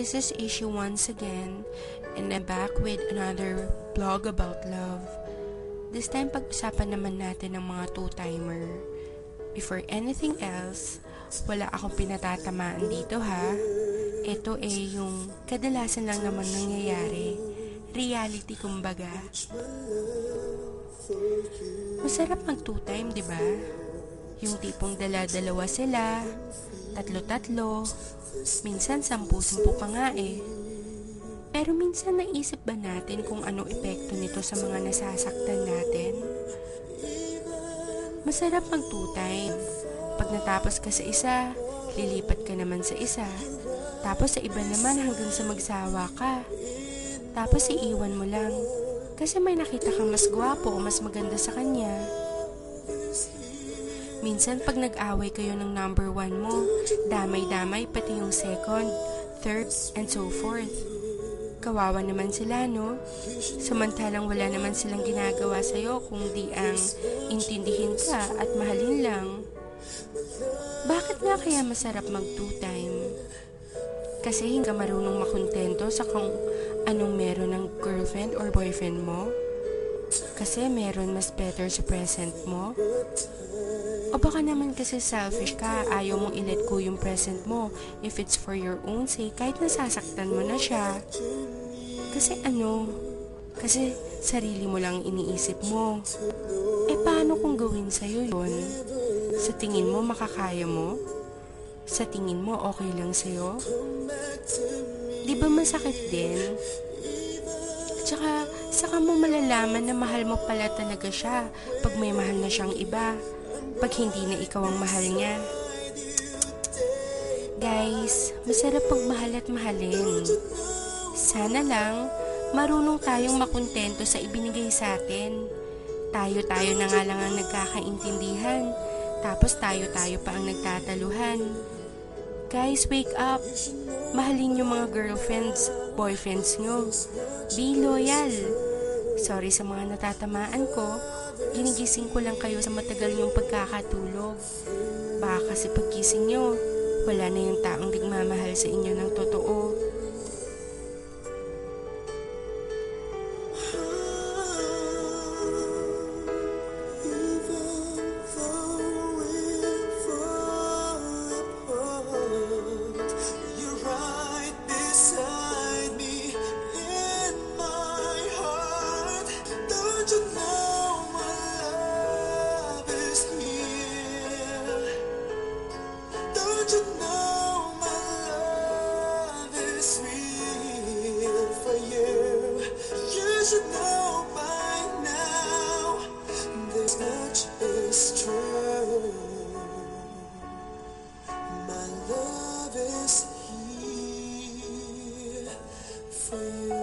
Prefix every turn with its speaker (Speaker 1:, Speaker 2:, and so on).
Speaker 1: This is Issue once again, and I'm back with another blog about love. This time, pag-usapan naman natin ng mga two-timer. Before anything else, wala akong pinatatamaan dito ha. Ito eh yung kadalasan lang naman nangyayari. Reality kumbaga. Masarap mag two-time, di ba? Yung tipong dala-dalawa sila, tatlo-tatlo, minsan sampu-sampu pa nga eh. Pero minsan naisip ba natin kung anong epekto nito sa mga nasasaktan natin? Masarap mag two-time. Pag natapos ka sa isa, lilipat ka naman sa isa. Tapos sa iba naman hanggang sa magsawa ka. Tapos iiwan mo lang. Kasi may nakita kang mas gwapo o mas maganda sa kanya. Minsan pag nag-away kayo ng number one mo, damay-damay pati yung second, third, and so forth. Kawawa naman sila, no? Samantalang wala naman silang ginagawa sa'yo kung di ang intindihin ka at mahalin lang. Bakit nga kaya masarap mag two-time? Kasi hindi marunong makontento sa kung anong meron ng girlfriend or boyfriend mo? Kasi meron mas better sa present mo? O baka naman kasi selfish ka, ayaw mong i-let go yung present mo if it's for your own sake kahit nasasaktan mo na siya. Kasi ano, kasi sarili mo lang iniisip mo. Eh paano kung gawin sa'yo yon? Sa tingin mo makakaya mo? Sa tingin mo okay lang sa'yo? Di ba masakit din? Tsaka, saka mo malalaman na mahal mo pala talaga siya pag may mahal na siyang iba pag hindi na ikaw ang mahal niya. Guys, masarap pagmahal at mahalin. Sana lang, marunong tayong makontento sa ibinigay sa atin. Tayo-tayo na nga lang ang nagkakaintindihan, tapos tayo-tayo pa ang nagtataluhan. Guys, wake up! Mahalin yung mga girlfriends, boyfriends nyo. Be loyal! Sorry sa mga natatamaan ko, ginigising ko lang kayo sa matagal yung pagkakatulog. Baka kasi paggising nyo, wala na yung taong digmamahal sa inyo ng totoo.
Speaker 2: faces.